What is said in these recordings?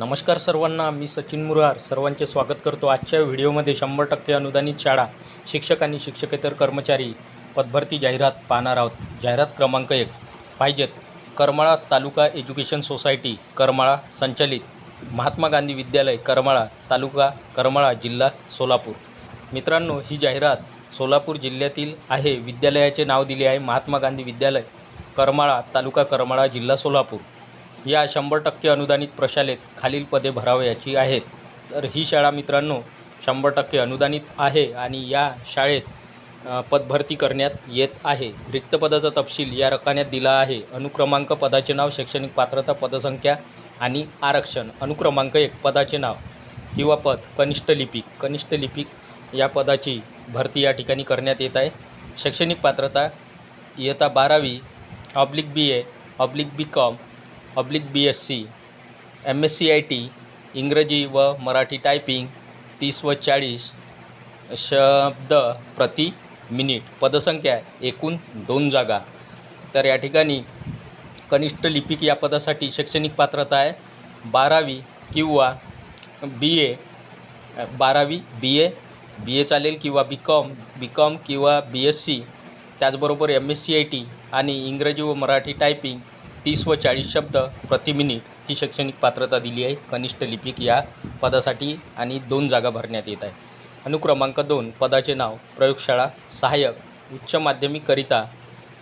नमस्कार सर्वांना मी सचिन मुरार. सर्वांचे स्वागत करतो आजच्या व्हिडिओमध्ये. शंभर टक्के अनुदानित शाळा शिक्षक आणि शिक्षकेतर कर्मचारी पदभरती जाहिरात पाहणार आहोत. जाहिरात क्रमांक एक. पाहिजेत करमाळा तालुका एज्युकेशन सोसायटी करमाळा संचलित महात्मा गांधी विद्यालय करमाळा तालुका करमाळा जिल्हा सोलापूर. मित्रांनो ही जाहिरात सोलापूर जिल्ह्यातील आहे. विद्यालयाचे नाव दिले आहे महात्मा गांधी विद्यालय करमाळा तालुका करमाळा जिल्हा सोलापूर. या शंभर टक्के अनुदानित प्रशालेत खालील पदे भरावयाची आहेत. तर ही शाळा मित्रांनो शंभर टक्के अनुदानित आहे आणि या शाळेत पदभरती करण्यात येत आहे. रिक्त पदाचा तपशील या रकान्यात दिला आहे. अनुक्रमांक पदाचे नाव शैक्षणिक पात्रता पदसंख्या आणि आरक्षण. अनुक्रमांक एक पदाचे नाव किंवा पद कनिष्ठ लिपिक. कनिष्ठ लिपिक या पदाची भरती या ठिकाणी करण्यात येत आहे. शैक्षणिक पात्रता इयत्ता बारावी oblique B A oblique B com oblique B S C M S C I T इंग्रजी व मराठी टायपिंग तीस व चाळीस शब्द प्रति मिनिट. पदसंख्या एकूण दोन जागा. तर या ठिकाणी कनिष्ठ लिपिक या पदासाठी शैक्षणिक पात्रता आहे. बारावी किंवा बी ए बारावी बी ए बी ए चालेल किंवा बी कॉम बी कॉम किंवा बी एस सी त्याचबरोबर M S C I T आणि इंग्रजी व मराठी टायपिंग तीस व चाळीस शब्द प्रति मिनिट ही शैक्षणिक पात्रता दिली आहे. कनिष्ठ लिपिक या पदासाठी आणि दोन जागा भरण्यात येत आहे. अनुक्रमांक दोन पदाचे नाव प्रयोगशाळा सहाय्यक उच्च माध्यमिककरिता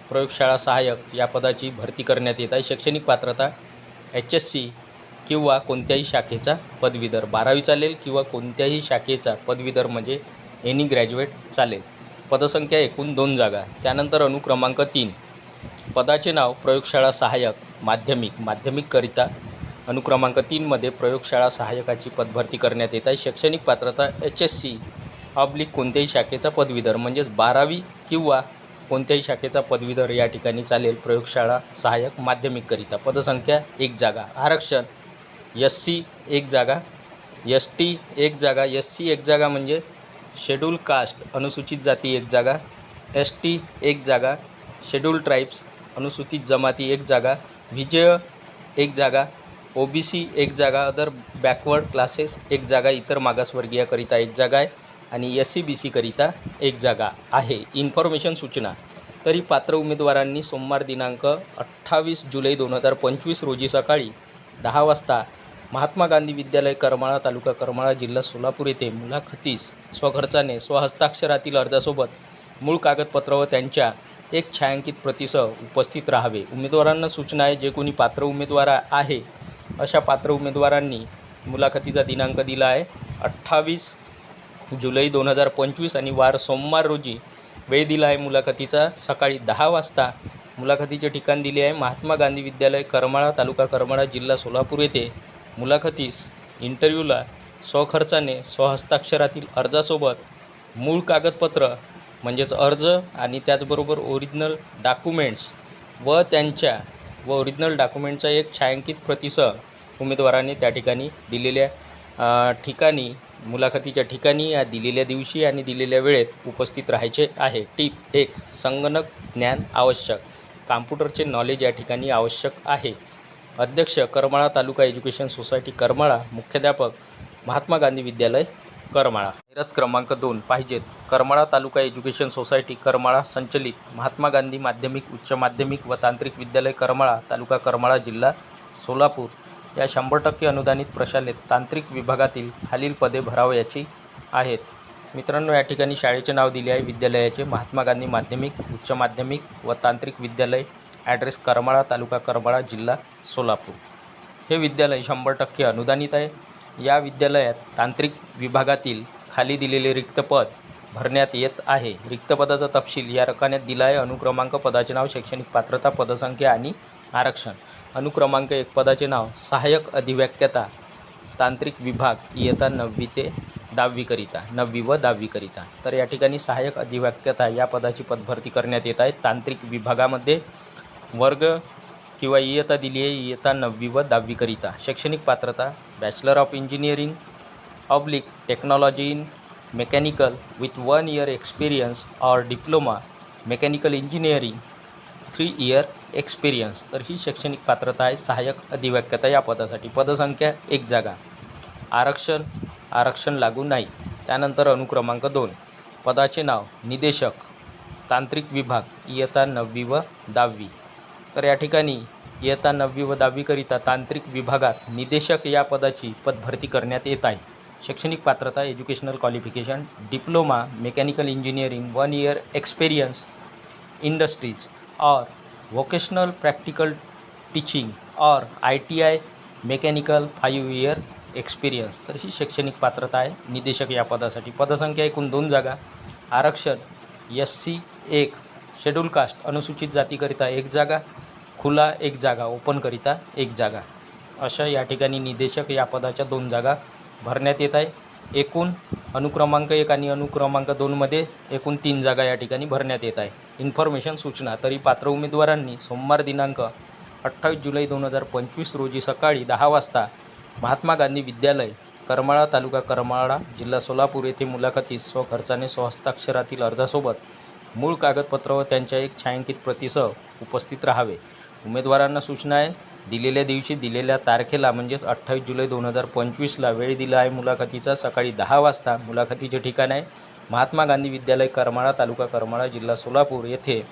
प्रयोगशाळा सहाय्यक या पदाची भरती करण्यात येत आहे. शैक्षणिक पात्रता एच एस सी किंवा कोणत्याही शाखेचा पदवीधर. बारावी चालेल किंवा कोणत्याही शाखेचा पदवीधर म्हणजे एनी ग्रॅज्युएट चालेल. पदसंख्या एकूण दोन जागा. त्यानंतर अनुक्रमांक तीन पदाचे नाव प्रयोगशाळा सहाय्यक माध्यमिक माध्यमिककरिता अनुक्रमांक तीनमध्ये प्रयोगशाळा सहाय्यकाची पदभरती करण्यात येत आहे. शैक्षणिक पात्रता एच एस सी ऑब्लिक कोणत्याही शाखेचा पदवीधर म्हणजेच बारावी किंवा कोणत्याही शाखेचा पदवीधर या ठिकाणी चालेल. प्रयोगशाळा सहाय्यक माध्यमिककरिता. पदसंख्या एक जागा. आरक्षण एस सी एक जागा. एस टी एक जागा. एस सी एक जागा म्हणजे शेड्यूल कास्ट अनुसूचित जाती एक जागा. एस टी एक जागा. शेड्यूल ट्राईब्स अनुसूचित जमाती एक जागा विजय एक जागा ओ बी सी एक जागा अदर बॅकवर्ड क्लासेस एक जागा इतर मागासवर्गीयाकरिता एक जागा आहे आणि एस सी बी सीकरिता एक जागा आहे. इन्फॉर्मेशन सूचना. तरी पात्र उमेदवारांनी सोमवार दिनांक अठ्ठावीस जुलै दोन हजार पंचवीस रोजी सकाळी दहा वाजता महात्मा गांधी विद्यालय करमाळा तालुका करमाळा जिल्हा सोलापूर येथे मुलाखतीस स्वखर्चाने स्वहस्ताक्षरातील अर्जासोबत मूळ कागदपत्र व त्यांच्या एक छायांकित प्रतीसह उपस्थित राहावे. उमेदवारांना सूचना आहे जे कोणी पात्र उमेदवार आहे अशा पात्र उमेदवारांनी मुलाखतीचा दिनांक दिला आहे. अठ्ठावीस जुलै दोन हजार पंचवीस आणि वार सोमवार रोजी वेळ दिला आहे मुलाखतीचा. सकाळी दहा वाजता मुलाखतीचे ठिकाण दिले आहे. महात्मा गांधी विद्यालय करमाळा तालुका करमाळा जिल्हा सोलापूर येथे मुलाखतीस इंटरव्ह्यूला स्वखर्चाने स्वहस्ताक्षरातील अर्जासोबत मूळ कागदपत्र म्हणजेच अर्ज आणि त्याचबरोबर ओरिजिनल डॉक्युमेंट्स व त्यांच्या व ओरिजिनल डॉक्युमेंटचा एक छायांकित प्रतिसह उमेदवाराने त्या ठिकाणी दिलेल्या ठिकाणी मुलाखतीच्या ठिकाणी या दिलेल्या दिवशी आणि दिलेल्या वेळेत उपस्थित राहायचे आहे. टीप एक संगणक ज्ञान आवश्यक. कॉम्प्युटरचे नॉलेज या ठिकाणी आवश्यक आहे. अध्यक्ष करमाळा तालुका एज्युकेशन सोसायटी करमाळा मुख्याध्यापक महात्मा गांधी विद्यालय करमाळा. जाहिरात क्रमांक दोन पाहिजेत. करमाळा तालुका एज्युकेशन सोसायटी करमाळा संचलित महात्मा गांधी माध्यमिक उच्च माध्यमिक व तांत्रिक विद्यालय करमाळा तालुका करमाळा जिल्हा सोलापूर. या शंभर टक्के अनुदानित प्रशालेत तांत्रिक विभागातील खालील पदे भरावयाची आहेत. मित्रांनो या ठिकाणी शाळेचे नाव दिले आहे. विद्यालयाचे महात्मा गांधी माध्यमिक उच्च माध्यमिक व तांत्रिक विद्यालय ॲड्रेस करमाळा तालुका करमाळा जिल्हा सोलापूर. हे विद्यालय शंभर टक्के अनुदानित आहे. या विद्यालयात तांत्रिक विभागातील खाली दिलेले रिक्त पद भरण्यात येत आहे. रिक्त पदाचा तपशील या रकान्यात दिला आहे अनुक्रमांक पदाचे नाव शैक्षणिक पात्रता पदसंख्या आणि आरक्षण. अनुक्रमांक एक पदाचे नाव सहाय्यक अधिव्याख्याता तांत्रिक विभाग इयत्ता नववी ते दहावीकरिता नववी व दहावीकरिता तर या ठिकाणी सहाय्यक अधिव्याख्याता या पदाची पदभरती करण्यात येत आहे. तांत्रिक विभागामध्ये वर्ग किंवा इयत्ता दिली आहे इयत्ता नववी व दहावीकरिता शैक्षणिक पात्रता bachelor of engineering oblique technology in mechanical with one year experience or diploma mechanical engineering three year experience तर ही शैक्षणिक पात्रता आहे सहाय्यक अधिव्याख्याता या पदासाठी. पदसंख्या एक जागा. आरक्षण आरक्षण लागू नाही. त्यानंतर अनुक्रमांक दोन. पदाचे नाव निदेशक तांत्रिक विभाग इयत्ता नववी व दहावी. तर या ठिकाणी इयत्ता नववी व दहावीकरिता तांत्रिक विभागात निदेशक या पदाची पदभरती करण्यात येत आहे. शैक्षणिक पात्रता educational qualification diploma mechanical engineering one year experience industries और वोकेशनल प्रॅक्टिकल टीचिंग और I T I mechanical five year experience. तर ही शैक्षणिक पात्रता आहे. निदेशक या पदासाठी. पदसंख्या एकूण दोन जागा. आरक्षण एस सी एक शेड्यूल कास्ट अनुसूचित जातीकरिता एक जागा खुला एक जागा ओपनकरिता एक जागा. अशा या ठिकाणी निदेशक या पदाच्या दोन जागा भरण्यात येत आहे. एकूण अनुक्रमांक एक आणि अनुक्रमांक दोनमध्ये एकूण तीन जागा या ठिकाणी भरण्यात येत आहे. इन्फॉर्मेशन सूचना तरी पात्र उमेदवारांनी सोमवार दिनांक अठ्ठावीस जुलै दोन हजार पंचवीस रोजी सकाळी दहा वाजता महात्मा गांधी विद्यालय करमाळा तालुका करमाळा जिल्हा सोलापूर येथे मुलाखतीस स्वखर्चाने स्वहस्ताक्षरातील अर्जासोबत मूळ कागदपत्र व त्यांच्या एक छायांकित प्रतीसह उपस्थित राहावे. उमेदवारांना सूचना आहे दिलेल्या दिवशी दिलेल्या तारखेला म्हणजेच अठ्ठावीस जुलै दोन हजार पंचवीसला वेळ दिला आहे मुलाखतीचा. सकाळी दहा वाजता मुलाखतीचे ठिकाण आहे. महात्मा गांधी विद्यालय करमाळा तालुका करमाळा जिल्हा सोलापूर येथे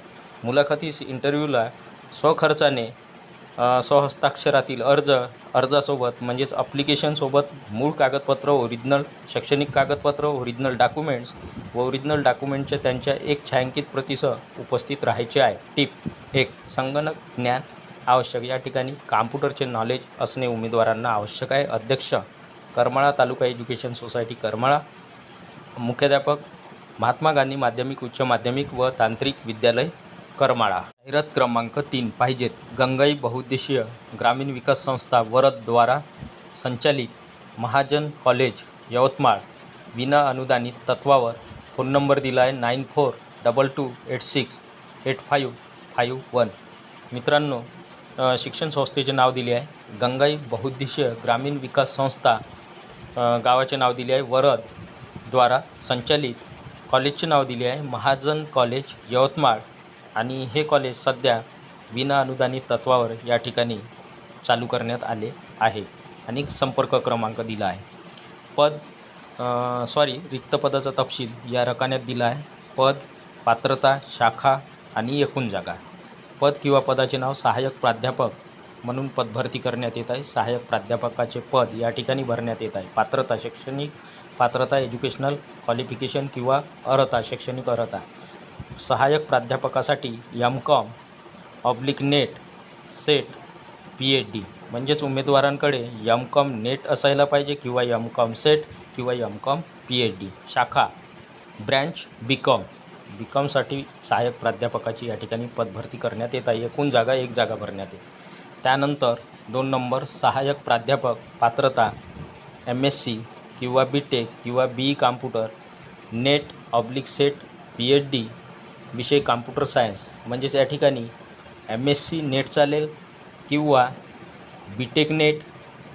मुलाखतीस इंटरव्ह्यूला स्वखर्चाने स्वहस्ताक्षरातील अर्ज अर्जासोबत म्हणजेच अप्लिकेशनसोबत मूळ कागदपत्र ओरिजिनल शैक्षणिक कागदपत्र ओरिजिनल डॉक्युमेंट्स व ओरिजिनल डॉक्युमेंटच्या त्यांच्या एक छायांकित प्रतीसह उपस्थित राहायचे आहे. टिप एक संगणक ज्ञान आवश्यक. या ठिकाणी कॉम्प्युटरचे नॉलेज असणे उमेदवारांना आवश्यक आहे. अध्यक्ष करमाळा तालुका एज्युकेशन सोसायटी करमाळा. मुख्याध्यापक महात्मा गांधी माध्यमिक उच्च माध्यमिक व तांत्रिक विद्यालय करमाळा. जाहिरात क्रमांक तीन पाहिजेत. गंगाई बहुद्देशीय ग्रामीण विकास संस्था वरदद्वारा संचालित महाजन कॉलेज यवतमाळ. विना अनुदानित तत्वावर फोन नंबर दिला आहे nine four double two eight six eight five five one. मित्रांनो शिक्षण संस्थेचे नाव दिले आहे. गंगाई बहुद्देशीय ग्रामीण विकास संस्था गावाचे नाव दिले आहे. वरद द्वारा संचालित कॉलेजचे नाव दिले आहे. महाजन कॉलेज यवतमाळ. आणि हे कॉलेज सध्या विना अनुदानित तत्वावर या ठिकाणी चालू करण्यात आले आहे आणि संपर्क क्रमांक दिला आहे. पद सॉरी रिक्त पदाचा तपशील या रकान्यात दिला आहे. पद पात्रता शाखा आणि एकूण जागा. पद किंवा पदाचे नाव सहाय्यक प्राध्यापक म्हणून पदभरती करण्यात येत आहे. सहाय्यक प्राध्यापकाचे पद या ठिकाणी भरण्यात येत आहे. पात्रता शैक्षणिक पात्रता एज्युकेशनल क्वालिफिकेशन किंवा अर्हता शैक्षणिक अर्हता. सहाय्यक प्राध्यापकासाठी M com oblique net set P H D म्हणजेच उमेदवारांकडे यम कॉम नेट असायला पाहिजे किंवा यम कॉम सेट किंवा M com P H D शाखा ब्रँच बी कॉम बी कॉमसाठी सहाय्यक प्राध्यापकाची या ठिकाणी पदभरती करण्यात येत आहे. एकूण जागा एक जागा भरण्यात येते. त्यानंतर दोन नंबर सहाय्यक प्राध्यापक पात्रता एम एस सी किंवा बी टेक किंवा B E computer NET oblique SET P H D विषय कॉम्प्युटर सायन्स. म्हणजेच या ठिकाणी एम एस सी नेट चालेल किंवा बी टेक नेट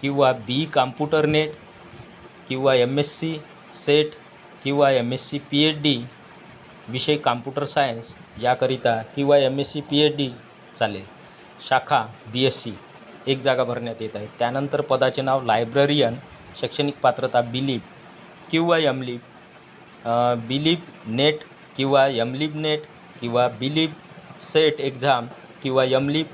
किंवा बी कॉम्प्युटर नेट किंवा एम एस सी सेट किंवा M S C P H D विषय कॉम्प्युटर सायन्स याकरिता किंवा M S C P H D चालेल. शाखा बी एस सी एक जागा भरण्यात येत आहे. त्यानंतर पदाचे नाव लायब्ररियन शैक्षणिक पात्रता बिलीप किंवा एमलिप बिलीप नेट किंवा यमलिब नेट किंवा बिलिब सेट एक्झाम किंवा यमलिब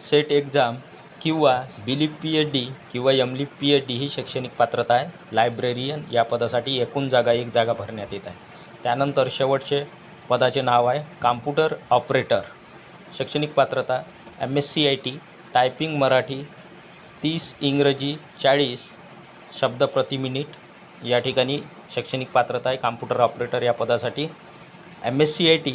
सेट एक्झाम किंवा बिलिप पी एच डी किंवा यमलिप पी एच डी ही शैक्षणिक पात्रता आहे. लायब्ररियन या पदासाठी एकूण जागा एक जागा भरण्यात येत आहे. त्यानंतर शेवटचे पदाचे नाव आहे कॉम्प्युटर ऑपरेटर. शैक्षणिक पात्रता M S C I T typing Marathi तीस इंग्रजी चाळीस शब्द प्रति मिनिट. या ठिकाणी शैक्षणिक पात्रता आहे कॉम्प्युटर ऑपरेटर या पदासाठी. M S C I T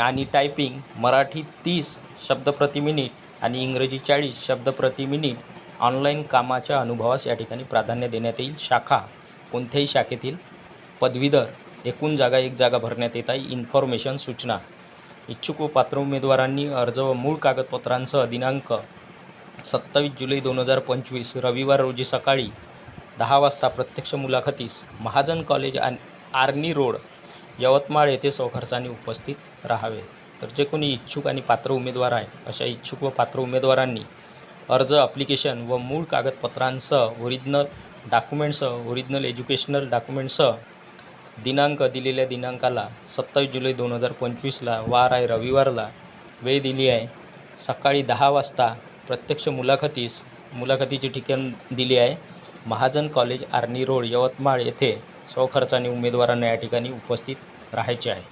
आणि टायपिंग मराठी तीस शब्द प्रति मिनिट आणि इंग्रजी चाळीस शब्द प्रति मिनिट ऑनलाईन कामाच्या अनुभवास या ठिकाणी प्राधान्य देण्यात येईल. शाखा कोणत्याही शाखेतील पदवीधर एकूण जागा एक जागा भरण्यात येत आहे. इन्फॉर्मेशन सूचना. इच्छुक व पात्र उमेदवारांनी अर्ज व मूळ कागदपत्रांसह दिनांक सत्तावीस जुलै दोन हजार पंचवीस रविवार रोजी सकाळी दहा वाजता प्रत्यक्ष मुलाखतीस महाजन कॉलेज आणि आर्नी रोड यवतमाळ येथे सौखर्चाने उपस्थित राहावे. तर जे कोणी इच्छुक आणि पात्र उमेदवार आहे अशा इच्छुक व पात्र उमेदवारांनी अर्ज अप्लिकेशन व मूळ कागदपत्रांसह ओरिजिनल डॉक्युमेंटसह ओरिजिनल एज्युकेशनल डॉक्युमेंटसह दिनांक दिलेल्या दिनांकाला सत्तावीस जुलै दोन हजार पंचवीसला वार आहे. रविवारला वेळ दिली आहे. सकाळी दहा वाजता प्रत्यक्ष मुलाखतीस मुलाखतीचे ठिकाण दिले आहे. महाजन कॉलेज आर्नी रोड यवतमाळ येथे स्वखर्चाने उमेदवारांना या ठिकाणी उपस्थित राहायचे आहे.